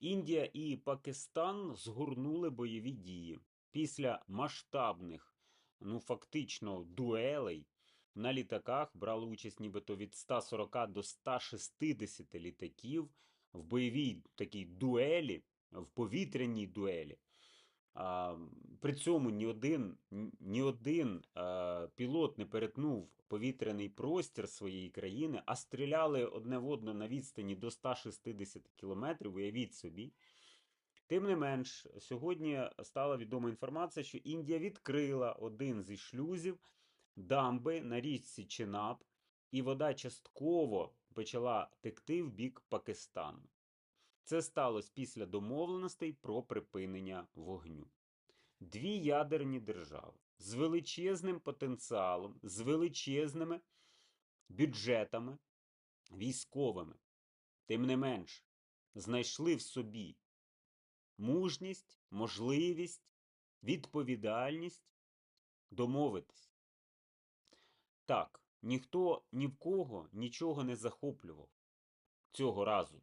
Індія і Пакистан згорнули бойові дії після масштабних, ну фактично, дуелей. На літаках брали участь нібито від 140 до 160 літаків в бойовій такій дуелі, в повітряній дуелі. При цьому ні один, ні один а, пілот не перетнув повітряний простір своєї країни, а стріляли одне в одне на відстані до 160 кілометрів, уявіть собі. Тим не менш, сьогодні стала відома інформація, що Індія відкрила один зі шлюзів дамби на річці Ченаб, і вода частково почала текти в бік Пакистану. Це сталося після домовленостей про припинення вогню. Дві ядерні держави з величезним потенціалом, з величезними бюджетами військовими, тим не менш, знайшли в собі мужність, можливість, відповідальність домовитись. Так, ніхто ні в кого нічого не захоплював цього разу.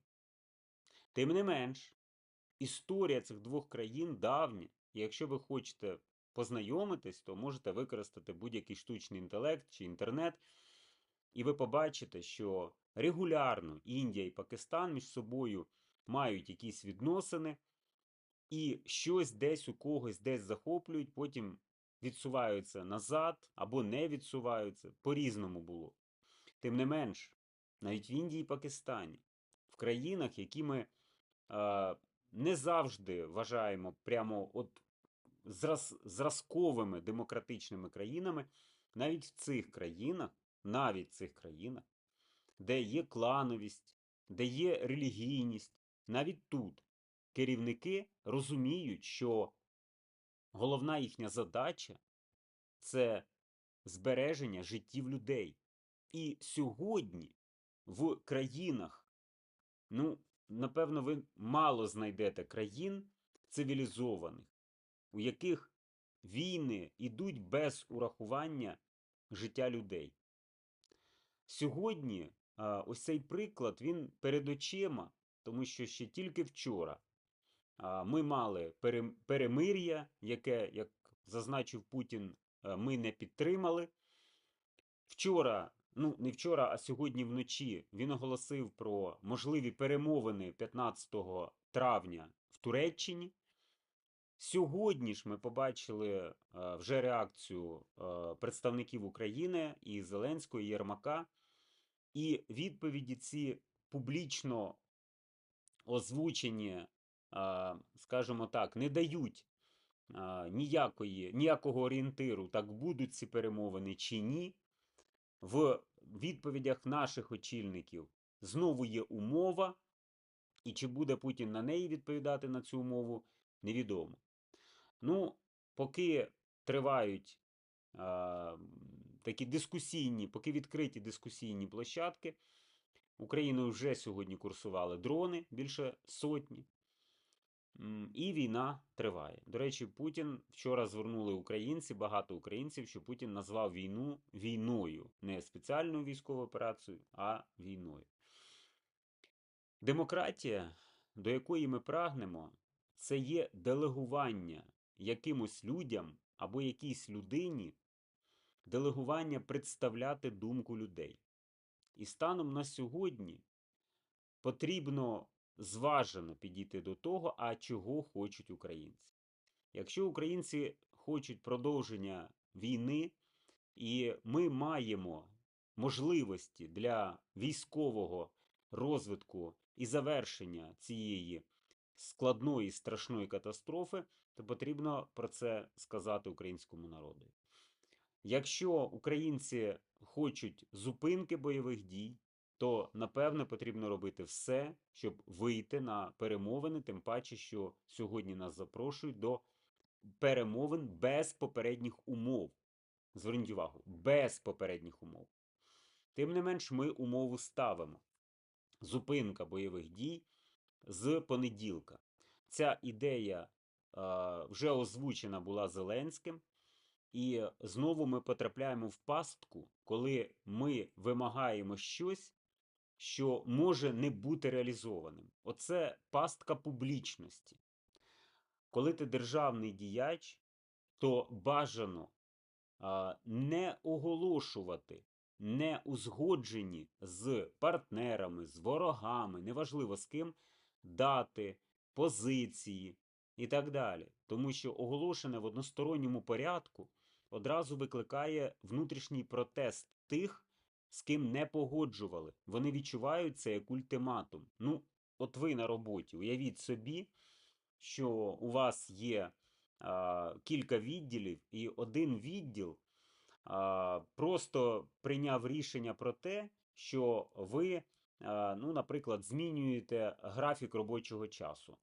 Тим не менш, історія цих двох країн давня, і якщо ви хочете познайомитись, то можете використати будь-який штучний інтелект чи інтернет, і ви побачите, що регулярно Індія і Пакистан між собою мають якісь відносини, і щось десь у когось десь захоплюють, потім відсуваються назад або не відсуваються. По-різному було. Тим не менш, навіть в Індії і Пакистані, в країнах, які ми не завжди вважаємо прямо от зраз, зразковими демократичними країнами, навіть в цих країнах, навіть в цих країнах, де є клановість, де є релігійність, навіть тут керівники розуміють, що головна їхня задача це збереження життів людей. І сьогодні в країнах, ну, напевно, ви мало знайдете країн цивілізованих, у яких війни йдуть без урахування життя людей. Сьогодні ось цей приклад він перед очима, тому що ще тільки вчора ми мали перемир'я, яке, як зазначив Путін, ми не підтримали. Вчора, ну не вчора, а сьогодні вночі він оголосив про можливі перемовини 15 травня в Туреччині. Сьогодні ж ми побачили е, вже реакцію е, представників України і Зеленського, і Єрмака, і відповіді ці публічно озвучені, а, скажімо так, не дають ніякої, ніякого орієнтиру, так будуть ці перемовини чи ні. В відповідях наших очільників знову є умова, і чи буде Путін на неї відповідати на цю умову, невідомо. Ну, поки тривають м, такі дискусійні, поки відкриті дискусійні площадки, Україною вже сьогодні курсували дрони більше сотні. І війна триває. До речі, Путін вчора звернули українці, багато українців, що Путін назвав війну війною, не спеціальною військовою операцією, а війною. Демократія, до якої ми прагнемо, це є делегування якимось людям або якійсь людині, делегування представляти думку людей. І станом на сьогодні потрібно зважено підійти до того, а чого хочуть українці. Якщо українці хочуть продовження війни, і ми маємо можливості для військового розвитку і завершення цієї складної страшної катастрофи, то потрібно про це сказати українському народу. Якщо українці хочуть зупинки бойових дій, то напевне потрібно робити все, щоб вийти на перемовини, тим паче, що сьогодні нас запрошують до перемовин без попередніх умов. Зверніть увагу, без попередніх умов. Тим не менш, ми умову ставимо: зупинка бойових дій з понеділка. Ця ідея е, вже озвучена була Зеленським. І знову ми потрапляємо в пастку, коли ми вимагаємо щось, що може не бути реалізованим. Оце пастка публічності. Коли ти державний діяч, то бажано а, не оголошувати не узгоджені з партнерами, з ворогами, неважливо з ким, дати, позиції і так далі. Тому що оголошене в односторонньому порядку одразу викликає внутрішній протест тих, з ким не погоджували. Вони відчувають це як ультиматум. Ну, от ви на роботі, уявіть собі, що у вас є а, кілька відділів, і один відділ а, просто прийняв рішення про те, що ви, а, ну, наприклад, змінюєте графік робочого часу,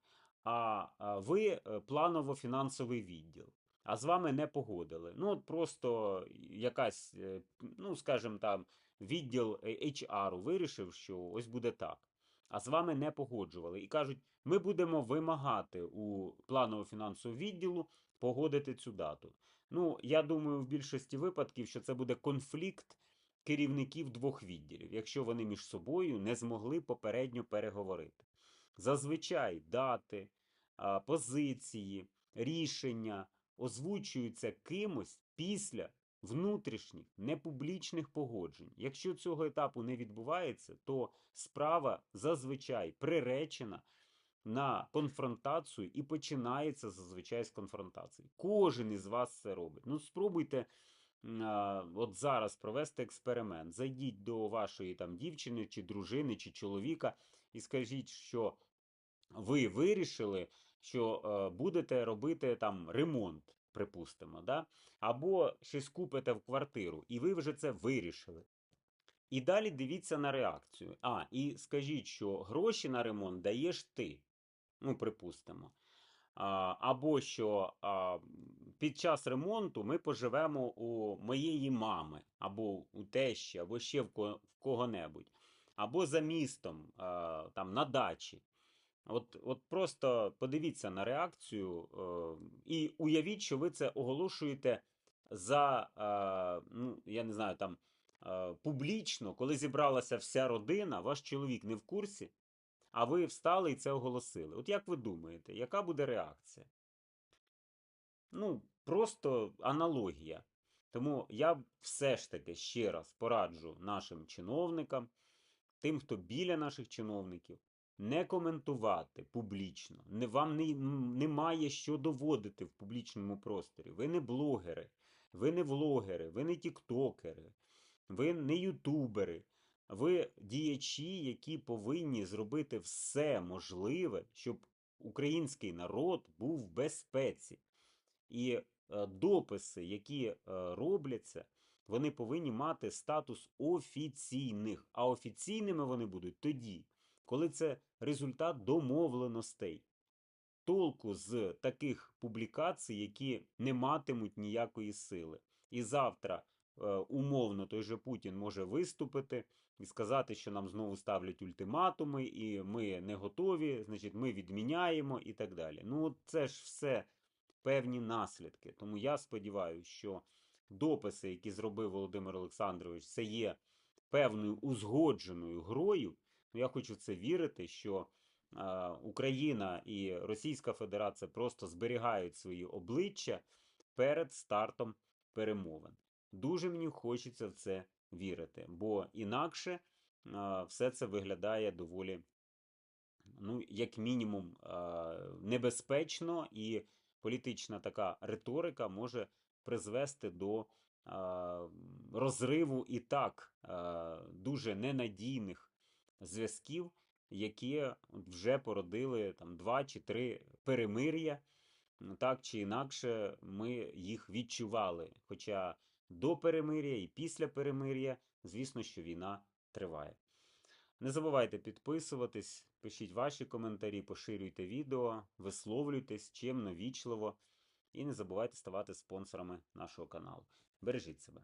а ви е, планово-фінансовий відділ. А з вами не погодили. Ну, от просто якась, е, ну, скажімо там, відділ е, HR вирішив, що ось буде так. А з вами не погоджували. І кажуть, ми будемо вимагати у планово-фінансового відділу погодити цю дату. Ну, я думаю, в більшості випадків, що це буде конфлікт керівників двох відділів, якщо вони між собою не змогли попередньо переговорити. Зазвичай дати, позиції, рішення озвучуються кимось після внутрішніх непублічних погоджень. Якщо цього етапу не відбувається, то справа зазвичай приречена на конфронтацію і починається зазвичай з конфронтації. Кожен із вас це робить. Ну, спробуйте а, от зараз провести експеримент. Зайдіть до вашої там дівчини, чи дружини, чи чоловіка і скажіть, що ви вирішили, що е, будете робити там ремонт, припустимо, да? або щось купите в квартиру, і ви вже це вирішили. І далі дивіться на реакцію. А, і скажіть, що гроші на ремонт даєш ти. Ну, припустимо. А, або що а, під час ремонту ми поживемо у моєї мами, або у тещі, або ще в кого-небудь, або за містом, а, там, на дачі. От, от просто подивіться на реакцію е, і уявіть, що ви це оголошуєте за, е, ну, я не знаю, там е, публічно, коли зібралася вся родина, ваш чоловік не в курсі, а ви встали і це оголосили. От як ви думаєте, яка буде реакція? Ну, просто аналогія. Тому я все ж таки ще раз пораджу нашим чиновникам, тим, хто біля наших чиновників, не коментувати публічно. Не, вам не, немає що доводити в публічному просторі. Ви не блогери, ви не влогери, ви не тіктокери, ви не ютубери. Ви діячі, які повинні зробити все можливе, щоб український народ був в безпеці. І е, дописи, які е, робляться, вони повинні мати статус офіційних. А офіційними вони будуть тоді, коли це результат домовленостей. Толку з таких публікацій, які не матимуть ніякої сили. І завтра, е, умовно, той же Путін може виступити і сказати, що нам знову ставлять ультиматуми, і ми не готові, значить, ми відміняємо і так далі. Ну, це ж все певні наслідки. Тому я сподіваюся, що дописи, які зробив Володимир Олександрович, це є певною узгодженою грою. Ну, я хочу в це вірити, що е, Україна і Російська Федерація просто зберігають свої обличчя перед стартом перемовин. Дуже мені хочеться в це вірити, бо інакше е, все це виглядає доволі, ну, як мінімум, е, небезпечно, і політична така риторика може призвести до розриву і так дуже ненадійних зв'язків, які вже породили там два чи три перемир'я. Ну, Так чи інакше, ми їх відчували. Хоча до перемир'я і після перемир'я, звісно, що війна триває. Не забувайте підписуватись, пишіть ваші коментарі, поширюйте відео, висловлюйтесь чимно, вічливо. І не забувайте ставати спонсорами нашого каналу. Бережіть себе.